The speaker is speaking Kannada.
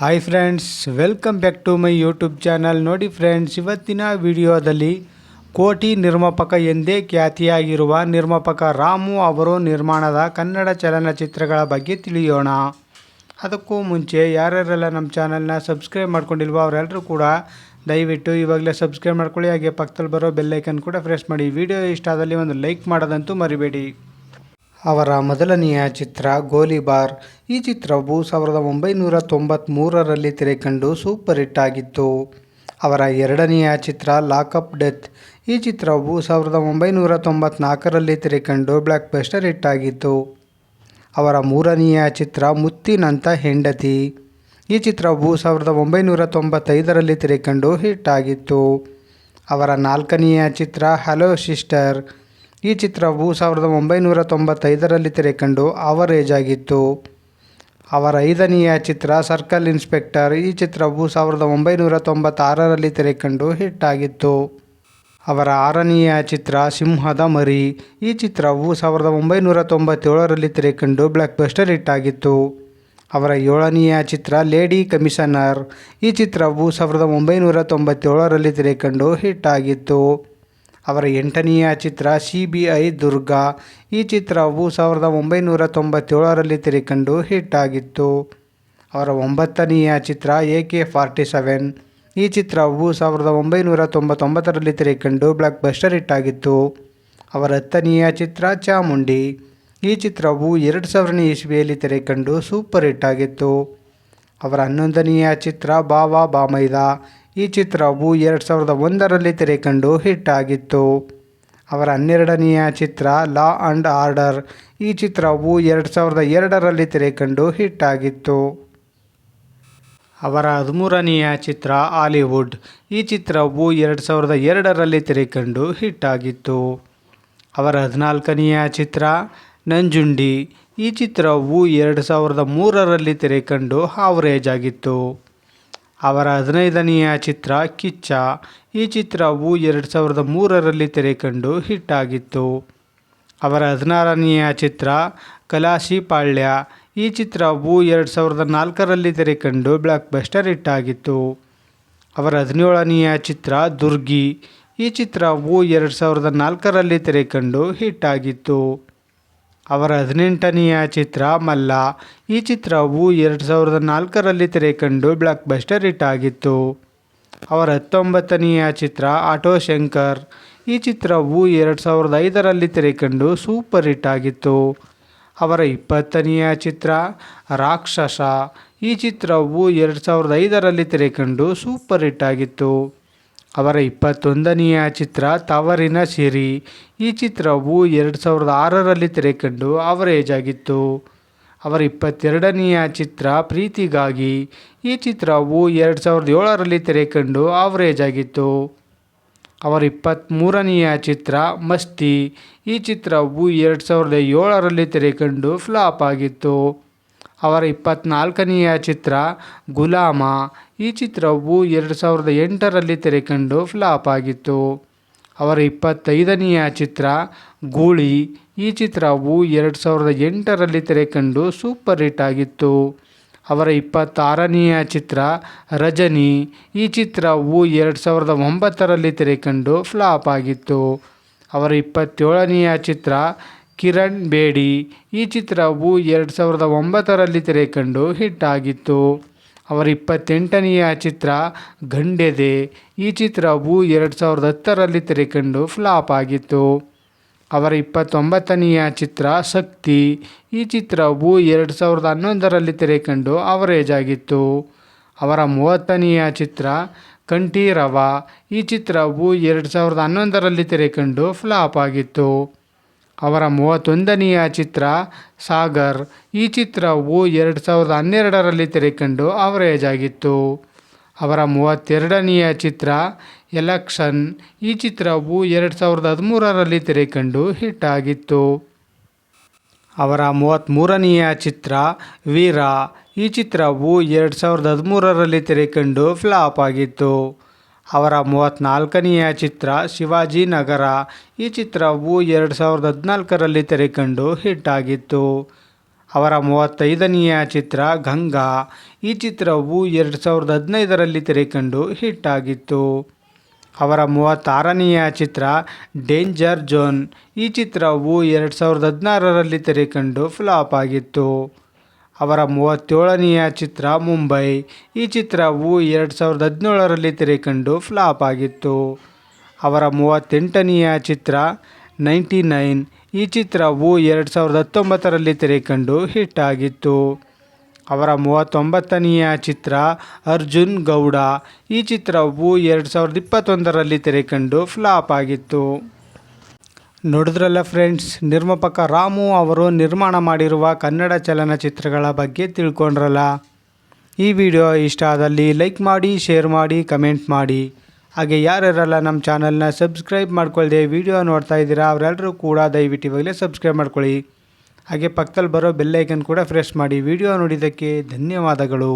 Hi friends welcome back to my YouTube channel ನೋಡಿ ಫ್ರೆಂಡ್ಸ್ ಇವತ್ತಿನ ವಿಡಿಯೋದಲ್ಲಿ ಕೋಟಿ ನಿರ್ಮಾಪಕ ಎಂದೇ ಖ್ಯಾತಿಯಾಗಿರುವ ನಿರ್ಮಾಪಕ ರಾಮು ಅವರು ನಿರ್ಮಾಣದ ಕನ್ನಡ ಚಲನಚಿತ್ರಗಳ ಬಗ್ಗೆ ತಿಳಿಯೋಣ. ಅದಕ್ಕೂ ಮುಂಚೆ ಯಾರ್ಯಾರೆಲ್ಲ ನಮ್ಮ ಚಾನಲ್ನ ಸಬ್ಸ್ಕ್ರೈಬ್ ಮಾಡ್ಕೊಂಡಿಲ್ವೋ ಅವರೆಲ್ಲರೂ ಕೂಡ ದಯವಿಟ್ಟು ಇವಾಗಲೇ ಸಬ್ಸ್ಕ್ರೈಬ್ ಮಾಡ್ಕೊಳ್ಳಿ. ಹಾಗೆ ಪಕ್ಕದಲ್ಲಿ ಬರೋ ಬೆಲ್ಲೈಕನ್ ಕೂಡ ಪ್ರೆಸ್ ಮಾಡಿ. ವಿಡಿಯೋ ಇಷ್ಟ ಆದಲ್ಲಿ ಒಂದು ಲೈಕ್ ಮಾಡೋದಂತೂ ಮರಿಬೇಡಿ. ಅವರ ಮೊದಲನೆಯ ಚಿತ್ರ ಗೋಲಿಬಾರ್ ಈ ಚಿತ್ರವು ಸಾವಿರದ ಒಂಬೈನೂರ ತೊಂಬತ್ತ್ಮೂರರಲ್ಲಿ ತೆರೆಕಂಡು ಸೂಪರ್ ಹಿಟ್ ಆಗಿತ್ತು. ಅವರ ಎರಡನೆಯ ಚಿತ್ರ ಲಾಕಪ್ ಡೆತ್. ಈ ಚಿತ್ರವು ಸಾವಿರದ ಒಂಬೈನೂರ ತೊಂಬತ್ನಾಲ್ಕರಲ್ಲಿ ತೆರೆಕಂಡು ಬ್ಲ್ಯಾಕ್ ಬೆಸ್ಟರ್ ಹಿಟ್ ಆಗಿತ್ತು. ಅವರ ಮೂರನೆಯ ಚಿತ್ರ ಮುತ್ತಿನಂತ ಹೆಂಡತಿ. ಈ ಚಿತ್ರವು ಸಾವಿರದ ಒಂಬೈನೂರ ತೊಂಬತ್ತೈದರಲ್ಲಿ ತೆರೆಕಂಡು ಹಿಟ್ ಆಗಿತ್ತು. ಅವರ ನಾಲ್ಕನೆಯ ಚಿತ್ರ ಹಲೋ ಸಿಸ್ಟರ್. ಈ ಚಿತ್ರವು ಸಾವಿರದ ಒಂಬೈನೂರ ತೊಂಬತ್ತೈದರಲ್ಲಿ ತೆರೆಕಂಡು ಆವರೇಜ್ ಆಗಿತ್ತು ಅವರ ಐದನೆಯ ಚಿತ್ರ ಸರ್ಕಲ್ ಇನ್ಸ್ಪೆಕ್ಟರ್, ಈ ಚಿತ್ರವು ಸಾವಿರದ ಒಂಬೈನೂರ ತೊಂಬತ್ತಾರರಲ್ಲಿ ತೆರೆಕಂಡು ಹಿಟ್ ಆಗಿತ್ತು ಅವರ ಆರನೆಯ ಚಿತ್ರ ಸಿಂಹದ ಮರಿ, ಈ ಚಿತ್ರವು ಸಾವಿರದ ಒಂಬೈನೂರ ತೊಂಬತ್ತೇಳರಲ್ಲಿ ತೆರೆಕಂಡು ಬ್ಲ್ಯಾಕ್ ಬಸ್ಟರ್ ಹಿಟ್ ಆಗಿತ್ತು ಅವರ ಏಳನೆಯ ಚಿತ್ರ ಲೇಡಿ ಕಮಿಷನರ್, ಈ ಚಿತ್ರವು ಸಾವಿರದ ಒಂಬೈನೂರ ತೊಂಬತ್ತೇಳರಲ್ಲಿ ತೆರೆಕಂಡು ಹಿಟ್ ಆಗಿತ್ತು ಅವರ ಎಂಟನೆಯ ಚಿತ್ರ ಸಿ ಬಿ ಐ ದುರ್ಗಾ. ಈ ಚಿತ್ರವು ಸಾವಿರದ ಒಂಬೈನೂರ ತೊಂಬತ್ತೇಳರಲ್ಲಿ ತೆರೆಕಂಡು ಹಿಟ್ ಆಗಿತ್ತು. ಅವರ ಒಂಬತ್ತನೆಯ ಚಿತ್ರ ಎ ಕೆ ಫಾರ್ಟಿ ಸೆವೆನ್. ಈ ಚಿತ್ರವು ಸಾವಿರದ ಒಂಬೈನೂರ ತೊಂಬತ್ತೊಂಬತ್ತರಲ್ಲಿ ತೆರೆಕಂಡು ಬ್ಲಾಕ್ ಬಸ್ಟರ್ ಹಿಟ್ ಆಗಿತ್ತು. ಅವರ ಹತ್ತನೆಯ ಚಿತ್ರ ಚಾಮುಂಡಿ. ಈ ಚಿತ್ರವು ಎರಡು ಸಾವಿರನೇ ಇಸ್ವಿಯಲ್ಲಿ ತೆರೆಕಂಡು ಸೂಪರ್ ಹಿಟ್ ಆಗಿತ್ತು. ಅವರ ಹನ್ನೊಂದನೆಯ ಚಿತ್ರ ಬಾವಾ ಬಾಮೈದ. ಈ ಚಿತ್ರವು ಎರಡು ಸಾವಿರದ ಒಂದರಲ್ಲಿ ತೆರೆಕಂಡು ಹಿಟ್ ಆಗಿತ್ತು ಅವರ ಹನ್ನೆರಡನೆಯ ಚಿತ್ರ ಲಾ ಆ್ಯಂಡ್ ಆರ್ಡರ್. ಈ ಚಿತ್ರವು ಎರಡು ಸಾವಿರದ ಎರಡರಲ್ಲಿ ತೆರೆಕಂಡು ಹಿಟ್ ಆಗಿತ್ತು ಅವರ ಹದಿಮೂರನೆಯ ಚಿತ್ರ ಹಾಲಿವುಡ್. ಈ ಚಿತ್ರವು ಎರಡು ಸಾವಿರದ ಎರಡರಲ್ಲಿ ತೆರೆಕಂಡು ಹಿಟ್ ಆಗಿತ್ತು ಅವರ ಹದಿನಾಲ್ಕನೆಯ ಚಿತ್ರ ನಂಜುಂಡಿ. ಈ ಚಿತ್ರವು ಎರಡು ಸಾವಿರದ ಮೂರರಲ್ಲಿ ತೆರೆಕಂಡು ಆವರೇಜ್ ಆಗಿತ್ತು. ಅವರ ಹದಿನೈದನೆಯ ಚಿತ್ರ ಕಿಚ್ಚ. ಈ ಚಿತ್ರವು ಎರಡು ಸಾವಿರದ ಮೂರರಲ್ಲಿ ತೆರೆಕಂಡು ಹಿಟ್ ಆಗಿತ್ತು. ಅವರ ಹದಿನಾರನೆಯ ಚಿತ್ರ ಕಲಾಸಿಪಾಳ್ಯ ಈ ಚಿತ್ರವು ಎರಡು ಸಾವಿರದ ನಾಲ್ಕರಲ್ಲಿ ತೆರೆಕಂಡು ಬ್ಲಾಕ್ ಬಸ್ಟರ್ ಹಿಟ್ ಆಗಿತ್ತು. ಅವರ ಹದಿನೇಳನೆಯ ಚಿತ್ರ ದುರ್ಗಿ. ಈ ಚಿತ್ರವು ಎರಡು ಸಾವಿರದ ನಾಲ್ಕರಲ್ಲಿ ತೆರೆಕಂಡು ಹಿಟ್ ಆಗಿತ್ತು. ಅವರ ಹದಿನೆಂಟನೆಯ ಚಿತ್ರ ಮಲ್ಲ. ಈ ಚಿತ್ರವು ಎರಡು ಸಾವಿರದ ನಾಲ್ಕರಲ್ಲಿ ತೆರೆಕಂಡು ಬ್ಲಾಕ್ ಬಸ್ಟರ್ ಹಿಟ್ ಆಗಿತ್ತು. ಅವರ ಹತ್ತೊಂಬತ್ತನೆಯ ಚಿತ್ರ ಆಟೋ ಶಂಕರ್. ಈ ಚಿತ್ರವು ಎರಡು ಸಾವಿರದ ಐದರಲ್ಲಿ ತೆರೆಕಂಡು ಸೂಪರ್ ಹಿಟ್ ಆಗಿತ್ತು. ಅವರ ಇಪ್ಪತ್ತನೆಯ ಚಿತ್ರ ರಾಕ್ಷಸ. ಈ ಚಿತ್ರವು ಎರಡು ಸಾವಿರದ ಐದರಲ್ಲಿ ತೆರೆಕಂಡು ಸೂಪರ್ ಹಿಟ್ ಆಗಿತ್ತು. ಅವರ ಇಪ್ಪತ್ತೊಂದನೆಯ ಚಿತ್ರ ತವರಿನ ಸಿರಿ. ಈ ಚಿತ್ರವು ಎರಡು ಸಾವಿರದ ಆರರಲ್ಲಿ ತೆರೆಕಂಡು ಅವರೇಜ್ ಆಗಿತ್ತು ಅವರ ಇಪ್ಪತ್ತೆರಡನೆಯ ಚಿತ್ರ ಪ್ರೀತಿಗಾಗಿ. ಈ ಚಿತ್ರವು ಎರಡು ಸಾವಿರದ ಏಳರಲ್ಲಿ ತೆರೆಕಂಡು ಆವರೇಜ್ ಆಗಿತ್ತು ಅವರ ಇಪ್ಪತ್ತ್ಮೂರನೆಯ ಚಿತ್ರ ಮಸ್ತಿ. ಈ ಚಿತ್ರವು ಎರಡು ಸಾವಿರದ ಏಳರಲ್ಲಿ ತೆರೆಕಂಡು ಫ್ಲಾಪ್ ಆಗಿತ್ತು. ಅವರ ಇಪ್ಪತ್ತ್ನಾಲ್ಕನೆಯ ಚಿತ್ರ ಗುಲಾಮ. ಈ ಚಿತ್ರವು ಎರಡು ಸಾವಿರದ ಎಂಟರಲ್ಲಿ ತೆರೆಕಂಡು ಫ್ಲಾಪ್ ಆಗಿತ್ತು. ಅವರ ಇಪ್ಪತ್ತೈದನೆಯ ಚಿತ್ರ ಗೂಳಿ. ಈ ಚಿತ್ರವು ಎರಡು ಸಾವಿರದ ಎಂಟರಲ್ಲಿ ತೆರೆಕಂಡು ಸೂಪರ್ ಹಿಟ್ ಆಗಿತ್ತು. ಅವರ ಇಪ್ಪತ್ತಾರನೆಯ ಚಿತ್ರ ರಜನಿ. ಈ ಚಿತ್ರವು ಎರಡು ಸಾವಿರದ ಒಂಬತ್ತರಲ್ಲಿ ತೆರೆಕಂಡು ಫ್ಲಾಪ್ ಆಗಿತ್ತು. ಅವರ ಇಪ್ಪತ್ತೇಳನೆಯ ಚಿತ್ರ ಕಿರಣ್ ಬೇಡಿ. ಈ ಚಿತ್ರವು ಎರಡು ಸಾವಿರದ ಒಂಬತ್ತರಲ್ಲಿ ತೆರೆಕಂಡು ಹಿಟ್ ಆಗಿತ್ತು. ಅವರ ಇಪ್ಪತ್ತೆಂಟನೆಯ ಚಿತ್ರ ಗಂಡೆದೆ. ಈ ಚಿತ್ರವು ಎರಡು ಸಾವಿರದ ಹತ್ತರಲ್ಲಿ ತೆರೆಕಂಡು ಫ್ಲಾಪ್ ಆಗಿತ್ತು. ಅವರ ಇಪ್ಪತ್ತೊಂಬತ್ತನೆಯ ಚಿತ್ರ ಶಕ್ತಿ. ಈ ಚಿತ್ರವು ಎರಡು ಸಾವಿರದ ಹನ್ನೊಂದರಲ್ಲಿ ತೆರೆಕಂಡು ಅವರೇಜ್ ಆಗಿತ್ತು. ಅವರ ಮೂವತ್ತನೆಯ ಚಿತ್ರ ಕಂಠೀರವ. ಈ ಚಿತ್ರವು ಎರಡು ಸಾವಿರದ ಹನ್ನೊಂದರಲ್ಲಿ ತೆರೆಕಂಡು ಫ್ಲಾಪ್ ಆಗಿತ್ತು. ಅವರ ಮೂವತ್ತೊಂದನೆಯ ಚಿತ್ರ ಸಾಗರ್. ಈ ಚಿತ್ರವು ಎರಡು ಸಾವಿರದ ಹನ್ನೆರಡರಲ್ಲಿ ತೆರೆಕಂಡು ಅವರೇಜ್ ಆಗಿತ್ತು ಅವರ ಮೂವತ್ತೆರಡನೆಯ ಚಿತ್ರ ಎಲೆಕ್ಷನ್. ಈ ಚಿತ್ರವು ಎರಡು ಸಾವಿರದ ಹದಿಮೂರರಲ್ಲಿ ತೆರೆಕಂಡು ಹಿಟ್ ಆಗಿತ್ತು ಅವರ ಮೂವತ್ತ್ಮೂರನೆಯ ಚಿತ್ರ ವೀರ. ಈ ಚಿತ್ರವು ಎರಡು ಸಾವಿರದ ಹದಿಮೂರರಲ್ಲಿ ತೆರೆಕಂಡು ಫ್ಲಾಪ್ ಆಗಿತ್ತು. ಅವರ ಮೂವತ್ತ್ನಾಲ್ಕನೆಯ ಚಿತ್ರ ಶಿವಾಜಿನಗರ ಈ ಚಿತ್ರವು ಎರಡು ಸಾವಿರದ ಹದಿನಾಲ್ಕರಲ್ಲಿ ತೆರೆಕಂಡು ಹಿಟ್ ಆಗಿತ್ತು. ಅವರ ಮೂವತ್ತೈದನೆಯ ಚಿತ್ರ ಗಂಗಾ. ಈ ಚಿತ್ರವು ಎರಡು ಸಾವಿರದ ಹದಿನೈದರಲ್ಲಿ ತೆರೆಕಂಡು ಹಿಟ್ ಆಗಿತ್ತು. ಅವರ ಮೂವತ್ತಾರನೆಯ ಚಿತ್ರ ಡೇಂಜರ್ ಜೋನ್. ಈ ಚಿತ್ರವು ಎರಡು ಸಾವಿರದ ಹದಿನಾರರಲ್ಲಿ ತೆರೆಕಂಡು ಫ್ಲಾಪ್ ಆಗಿತ್ತು. ಅವರ ಮೂವತ್ತೇಳನೆಯ ಚಿತ್ರ ಮುಂಬೈ. ಈ ಚಿತ್ರವು ಎರಡು ಸಾವಿರದ ಹದಿನೇಳರಲ್ಲಿ ತೆರೆಕಂಡು ಫ್ಲಾಪ್ ಆಗಿತ್ತು. ಅವರ ಮೂವತ್ತೆಂಟನೆಯ ಚಿತ್ರ ನೈಂಟಿ ನೈನ್. ಈ ಚಿತ್ರವು ಎರಡು ಸಾವಿರದ ಹತ್ತೊಂಬತ್ತರಲ್ಲಿ ತೆರೆಕಂಡು ಹಿಟ್ ಆಗಿತ್ತು. ಅವರ ಮೂವತ್ತೊಂಬತ್ತನೆಯ ಚಿತ್ರ ಅರ್ಜುನ್ ಗೌಡ. ಈ ಚಿತ್ರವು ಎರಡು ಸಾವಿರದ ಇಪ್ಪತ್ತೊಂದರಲ್ಲಿ ತೆರೆಕಂಡು ಫ್ಲಾಪ್ ಆಗಿತ್ತು. ನೋಡಿದ್ರಲ್ಲ ಫ್ರೆಂಡ್ಸ್ ನಿರ್ಮಾಪಕ ರಾಮು ಅವರು ನಿರ್ಮಾಣ ಮಾಡಿರುವ ಕನ್ನಡ ಚಲನಚಿತ್ರಗಳ ಬಗ್ಗೆ ತಿಳ್ಕೊಂಡ್ರಲ್ಲ. ಈ ವಿಡಿಯೋ ಇಷ್ಟ ಆದಲ್ಲಿ ಲೈಕ್ ಮಾಡಿ ಶೇರ್ ಮಾಡಿ ಕಮೆಂಟ್ ಮಾಡಿ. ಹಾಗೆ ಯಾರ್ಯಾರಲ್ಲ ನಮ್ಮ ಚಾನಲ್ನ ಸಬ್ಸ್ಕ್ರೈಬ್ ಮಾಡ್ಕೊಳ್ದೆ ವಿಡಿಯೋ ನೋಡ್ತಾ ಇದ್ದೀರಾ ಅವರೆಲ್ಲರೂ ಕೂಡ ದಯವಿಟ್ಟು ಇವಾಗಲೇ ಸಬ್ಸ್ಕ್ರೈಬ್ ಮಾಡ್ಕೊಳ್ಳಿ. ಹಾಗೆ ಪಕ್ಕದಲ್ಲಿ ಬರೋ ಬೆಲ್ಲೈಕನ್ ಕೂಡ ಫ್ರೆಶ್ ಮಾಡಿ ವಿಡಿಯೋ ನೋಡಿದ್ದಕ್ಕೆ ಧನ್ಯವಾದಗಳು.